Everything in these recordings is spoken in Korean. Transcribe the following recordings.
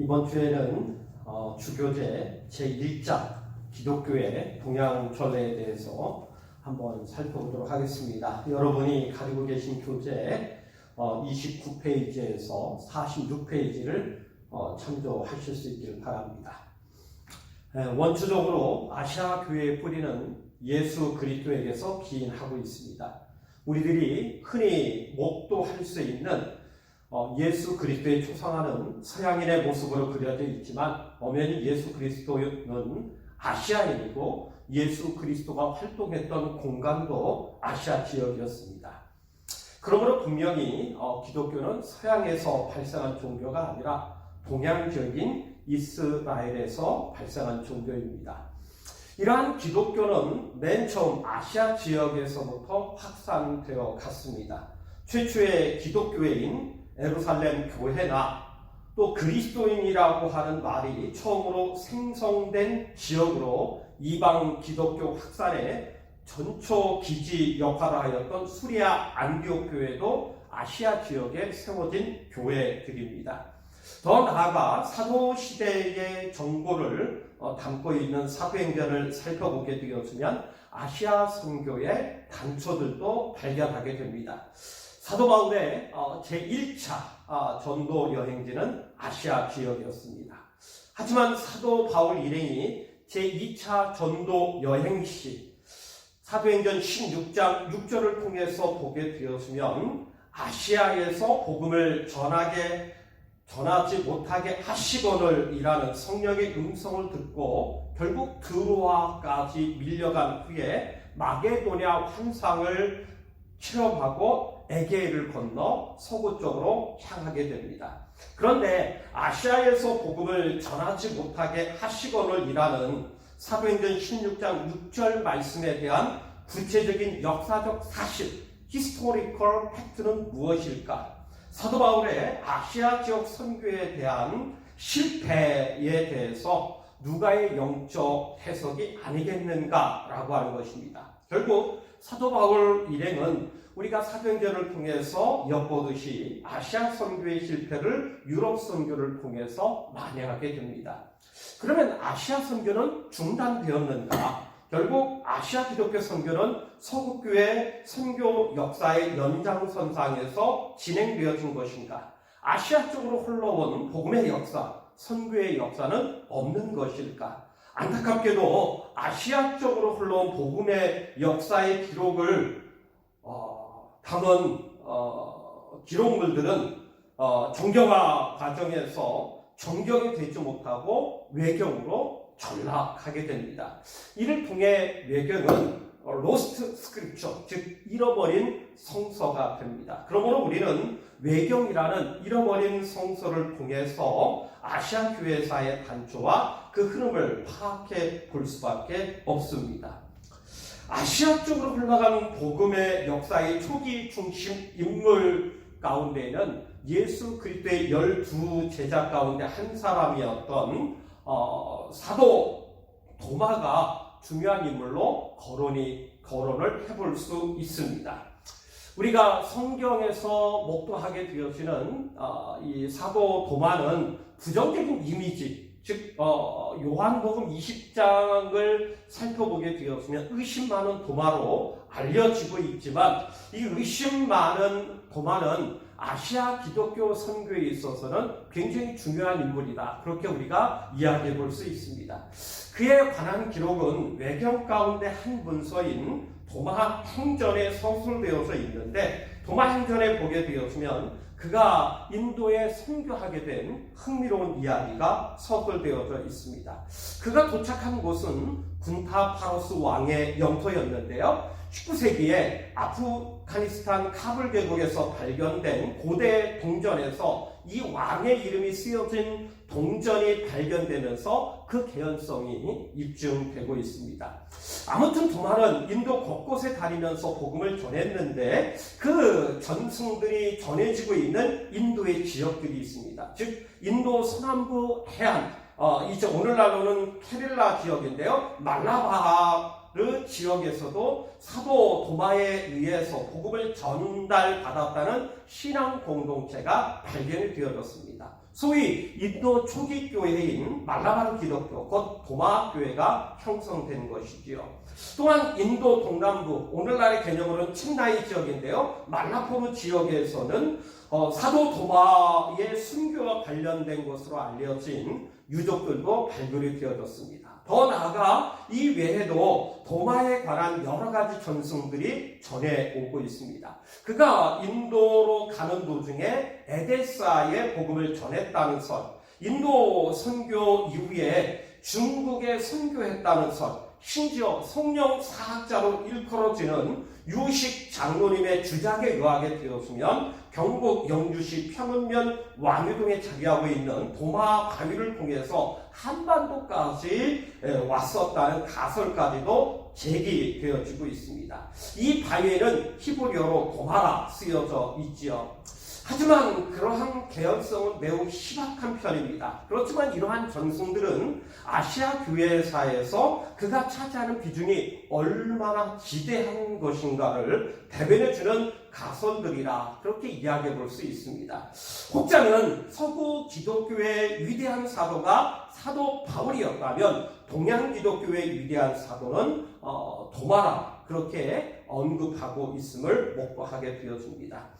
이번 주에는 어, 주교제 제1장 기독교의 동양 전례에 대해서 한번 살펴보도록 하겠습니다. 여러분이 가지고 계신 교재 어, 29페이지에서 46페이지를 어, 참조하실 수 있기를 바랍니다. 에, 원초적으로 아시아 교회의 뿌리는 예수 그리스도에게서 기인하고 있습니다. 우리들이 흔히 목도할 수 있는 어, 예수 그리스도의 초상화는 서양인의 모습으로 그려져 있지만 엄연히 예수 그리스도는 아시아인이고 예수 그리스도가 활동했던 공간도 아시아 지역이었습니다. 그러므로 분명히 어, 기독교는 서양에서 발생한 종교가 아니라 동양적인 이스라엘에서 발생한 종교입니다. 이러한 기독교는 맨 처음 아시아 지역에서부터 확산되어 갔습니다. 최초의 기독교회인 에루살렘 교회나 또 그리스도인이라고 하는 말이 처음으로 생성된 지역으로 이방 기독교 확산의 전초 기지 역할을 하였던 수리아 안디옥 교회도 아시아 지역에 세워진 교회들입니다. 더 나아가 사도 시대의 정보를 어, 담고 있는 사도행전을 살펴보게 되었으면 아시아 선교의 단초들도 발견하게 됩니다. 사도 바울의 어, 제1차 아, 전도 여행지는 아시아 지역이었습니다. 하지만 사도 바울 일행이 제2차 전도 여행 시 사도행전 16장 6절을 통해서 보게 되었으면 아시아에서 복음을 전하게 전하지 못하게 하시거늘 이라는 성령의 음성을 듣고 결국 드로아까지 밀려간 후에 마게도냐 환상을 체험하고 에게를 건너 서구 쪽으로 향하게 됩니다. 그런데 아시아에서 복음을 전하지 못하게 하시거늘 이라는 사도행전 16장 6절 말씀에 대한 구체적인 역사적 사실, 히스토리컬 팩트는 무엇일까? 사도 바울의 아시아 지역 선교에 대한 실패에 대해서 누가의 영적 해석이 아니겠는가라고 하는 것입니다. 결국 사도 바울 일행은 우리가 사도행전을 통해서 엿보듯이 아시아 선교의 실패를 유럽 선교를 통해서 만회하게 됩니다. 그러면 아시아 선교는 중단되었는가? 결국 아시아 기독교 선교는 서구교회 선교 역사의 연장선상에서 진행되어진 것인가? 아시아 쪽으로 흘러온 복음의 역사, 선교의 역사는 없는 것일까? 안타깝게도 아시아 쪽으로 흘러온 복음의 역사의 기록을 어, 담은 어, 기록물들은 어, 정경화 과정에서 정경이 되지 못하고 외경으로 전락하게 됩니다. 이를 통해 외경은 로스트 스크립처, 즉 잃어버린 성서가 됩니다. 그러므로 우리는 외경이라는 잃어버린 성서를 통해서 아시아 교회사의 단초와 그 흐름을 파악해 볼 수밖에 없습니다. 아시아 쪽으로 흘러가는 복음의 역사의 초기 중심 인물 가운데는 예수 그리스도의 열두 제자 가운데 한 사람이었던 어, 사도 도마가 중요한 인물로 거론이 거론을 해볼 수 있습니다. 우리가 성경에서 목도하게 되어지는 어, 이 사도 도마는 부정적인 이미지, 즉 어, 요한복음 20장을 살펴보게 되었으면 의심 많은 도마로 알려지고 있지만 이 의심 많은 도마는 아시아 기독교 선교에 있어서는 굉장히 중요한 인물이다. 그렇게 우리가 이야기해 볼 수 있습니다. 그에 관한 기록은 외경 가운데 한 문서인 도마 행전에 서술되어서 있는데 도마 행전에 보게 되었으면 그가 인도에 선교하게 된 흥미로운 이야기가 서술되어져 있습니다. 그가 도착한 곳은 군타 파로스 왕의 영토였는데요. 19세기에 아프가니스탄 카불 계곡에서 발견된 고대 동전에서 이 왕의 이름이 쓰여진 동전이 발견되면서 그 개연성이 입증되고 있습니다. 아무튼 도마는 인도 곳곳에 다니면서 복음을 전했는데 그 전승들이 전해지고 있는 인도의 지역들이 있습니다. 즉 인도 서남부 해안 어, 이제 오늘날로는 케릴라 지역인데요. 말라바하 도마르 지역에서도 사도 도마에 의해서 복음을 전달받았다는 신앙 공동체가 발견이 되어졌습니다. 소위 인도 초기 교회인 말라바르 기독교, 곧 도마 교회가 형성된 것이지요. 또한 인도 동남부, 오늘날의 개념으로는 칭나이 지역인데요. 말라포르 지역에서는 어, 사도 도마의 순교와 관련된 것으로 알려진 유족들도 발굴이 되어졌습니다. 더 나아가 이 외에도 도마에 관한 여러 가지 전승들이 전해 오고 있습니다. 그가 인도로 가는 도중에 에데사에 복음을 전했다는 설, 인도 선교 이후에 중국에 선교했다는 설, 심지어 성령 사학자로 일컬어지는 유식 장로님의 주장에 의하게 되었으면 경북 영주시 평은면 왕유동에 자리하고 있는 도마 바위를 통해서 한반도까지 왔었다는 가설까지도 제기되어지고 있습니다. 이 바위에는 히브리어로 도마라 쓰여져 있지요. 하지만 그러한 개연성은 매우 희박한 편입니다. 그렇지만 이러한 전승들은 아시아 교회사에서 그가 차지하는 비중이 얼마나 지대한 것인가를 대변해주는 가설들이라 그렇게 이야기해 볼 수 있습니다. 혹자는 서구 기독교의 위대한 사도가 사도 바울이었다면 동양 기독교의 위대한 사도는 어, 도마라 그렇게 언급하고 있음을 목도하게 되어집니다.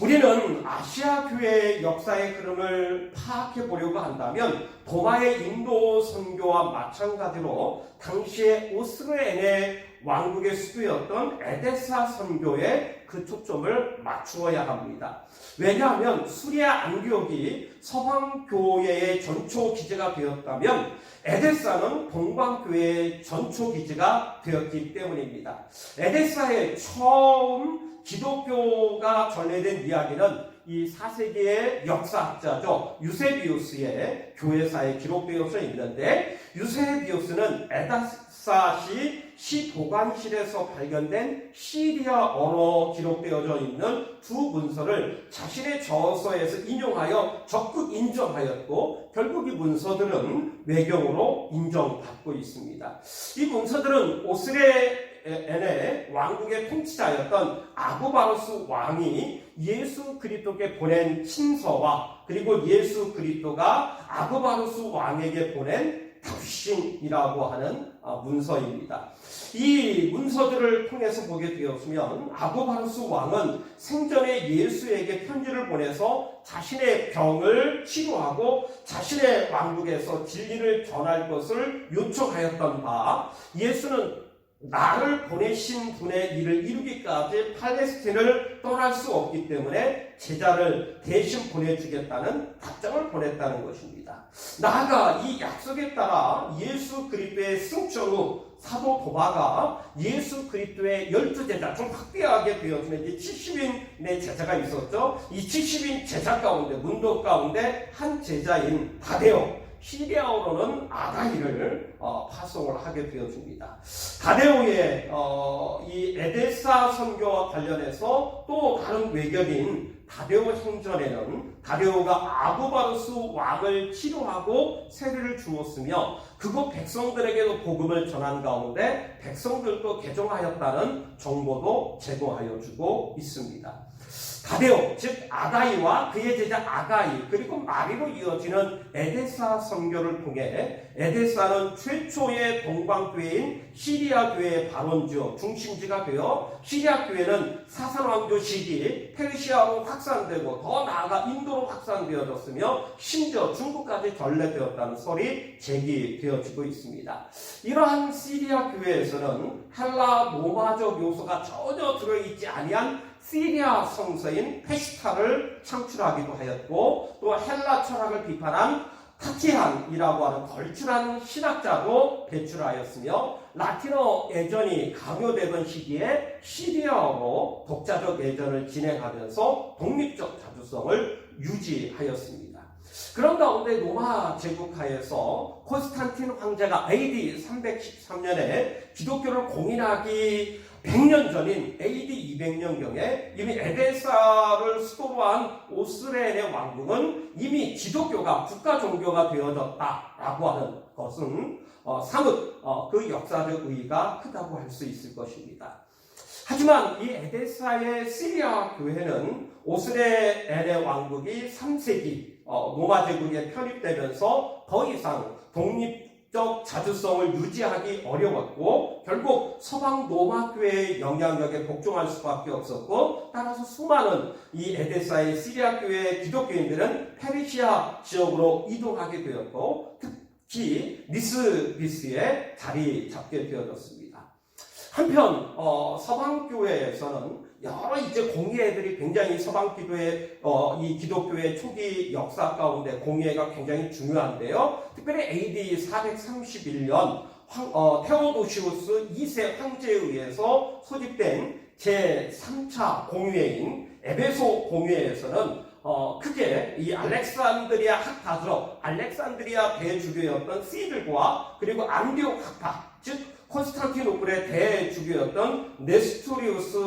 우리는 아시아 교회의 역사의 흐름을 파악해 보려고 한다면 도마의 인도 선교와 마찬가지로 당시의 오스르엔의 왕국의 수도였던 에데사 선교에 그 초점을 맞추어야 합니다. 왜냐하면 수리아 안디옥이 서방 교회의 전초 기지가 되었다면 에데사는 동방 교회의 전초 기지가 되었기 때문입니다. 에데사의 처음 기독교가 전해된 이야기는 이 4세기의 역사학자죠. 유세비우스의 교회사에 기록되어져 있는데 유세비우스는 에다사시 시 보관실에서 발견된 시리아 언어 기록되어져 있는 두 문서를 자신의 저서에서 인용하여 적극 인정하였고 결국 이 문서들은 외경으로 인정받고 있습니다. 이 문서들은 오스레 엔의 왕국의 통치자였던 아고바로스 왕이 예수 그리스도께 보낸 친서와 그리고 예수 그리스도가 아고바로스 왕에게 보낸 답신이라고 하는 문서입니다. 이 문서들을 통해서 보게 되었으면 아고바루스 왕은 생전에 예수에게 편지를 보내서 자신의 병을 치료하고 자신의 왕국에서 진리를 전할 것을 요청하였던 바 예수는 나를 보내신 분의 일을 이루기까지 팔레스틴을 떠날 수 없기 때문에 제자를 대신 보내주겠다는 답장을 보냈다는 것입니다. 나아가 이 약속에 따라 예수 그리스도의 승천 후 사도 도마가 예수 그리스도의 열두 제자 좀 확대하게 되어지는 이제 70인의 제자가 있었죠. 이 70인 제자 가운데 문도 가운데 한 제자인 다데오 시리아어로는 아가이를 어, 파송을 하게 되어집니다. 다데오의 어, 이 에데사 선교와 관련해서 또 다른 외견인 다데오 행전에는 다데오가 아부바루스 왕을 치료하고 세례를 주었으며 그곳 백성들에게도 복음을 전한 가운데 백성들도 개종하였다는 정보도 제공하여 주고 있습니다. 다데오, 즉 아가이와 그의 제자 아가이 그리고 마리로 이어지는 에데사 선교를 통해 에데사는 최초의 동방교회인 시리아 교회의 발원지요 중심지가 되어 시리아 교회는 사산 왕조 시기 페르시아로 확산되고 더 나아가 인도로 확산되어졌으며 심지어 중국까지 전래되었다는 설이 제기되어지고 있습니다. 이러한 시리아 교회에서는 헬라 로마적 요소가 전혀 들어있지 아니한 시리아 성서인 페시타를 창출하기도 하였고 또 헬라 철학을 비판한 타티안이라고 하는 걸출한 신학자도 배출하였으며 라틴어 예전이 강요되던 시기에 시리아어로 독자적 예전을 진행하면서 독립적 자주성을 유지하였습니다. 그런 가운데 로마 제국하에서 콘스탄틴 황제가 AD 313년에 기독교를 공인하기 100년 전인 AD 200년경에 이미 에데사를 수도로 한 오스레의 왕국은 이미 기독교가 국가 종교가 되어졌다라고 하는 것은 어, 사뭇 어, 그 역사적 의의가 크다고 할 수 있을 것입니다. 하지만 이 에데사의 시리아 교회는 오스레 엘의 왕국이 3세기 어, 로마 제국에 편입되면서 더 이상 독립 적 자주성을 유지하기 어려웠고 결국 서방 로마 교회의 영향력에 복종할 수밖에 없었고 따라서 수많은 이 에데사의 시리아 교회 기독교인들은 페르시아 지역으로 이동하게 되었고 특히 니스비스에 자리 잡게 되어졌습니다. 한편 어, 서방 교회에서는 여러 이제 공예들이 굉장히 서방 기도의 어, 이 기독교의 초기 역사 가운데 공예가 굉장히 중요한데요. 특별히 AD 431년 황, 어, 테오도시우스 2세 황제에 의해서 소집된 제 3차 공예인 에베소 공예에서는 어, 크게 이 알렉산드리아 학파들어 알렉산드리아 대주교였던 시들과 그리고 안디옥 학파 즉 콘스탄티노플의 대주교였던 네스토리우스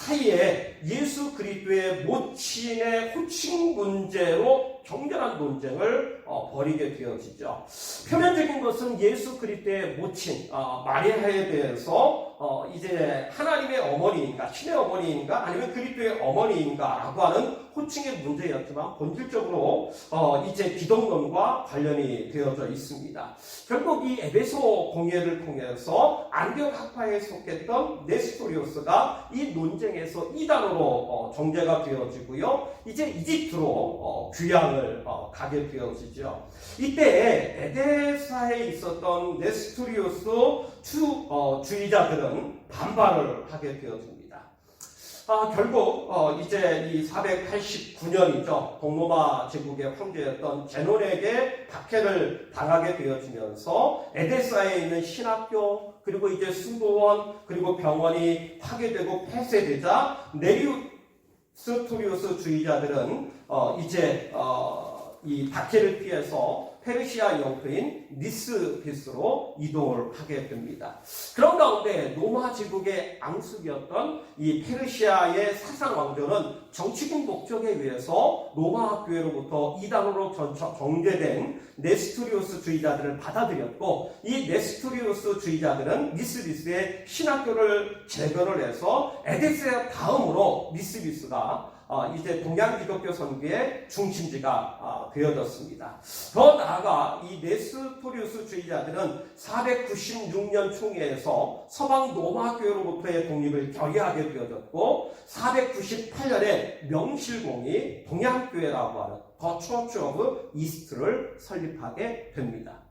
사이에 예수 그리스도의 모친의 호칭 문제로 격렬한 논쟁을 어, 벌이게 되어지죠. 표면적인 것은 예수 그리스도의 모친 어, 마리아에 대해서 어, 이제 하나님의 어머니인가 신의 어머니인가 아니면 그리스도의 어머니인가라고 하는 호칭의 문제였지만 본질적으로 어, 이제 기독론과 관련이 되어져 있습니다. 결국 이 에베소 공예를 통해서 안디옥 학파에 속했던 네스토리오스가 이 논쟁에서 이단으로 어, 정제가 되어지고요. 이제 이집트로 어, 귀향을 어, 가게 되어지죠. 이때 에데사에 있었던 네스토리오스 주, 어, 주의자들은 반발을 하게 되어집니다. 아, 결국 어, 이제 이 489년이죠. 동로마 제국의 황제였던 제논에게 박해를 당하게 되어지면서 에데사에 있는 신학교 그리고 이제 수도원 그리고 병원이 파괴되고 폐쇄되자 네리우 스토리우스 주의자들은 어, 이제 어, 이 박해를 피해서 페르시아 영토인 니스피스로 이동을 하게 됩니다. 그런 가운데 로마 제국의 앙숙이었던 이 페르시아의 사상 왕조는 정치적 목적에 의해서 로마 교회로부터 이단으로 정제된 네스토리우스 주의자들을 받아들였고 이 네스토리우스 주의자들은 니스비스의 신학교를 재건을 해서 에데스 다음으로 니스비스가 어, 이제 동양 기독교 선교의 중심지가 어, 되어졌습니다. 더 나아가 이 네스토리우스 주의자들은 496년 총회에서 서방 로마 교회로부터의 독립을 결의하게 되어졌고 498년에 명실공히 동양 교회라고 하는 더 처치 오브 이스트를 설립하게 됩니다.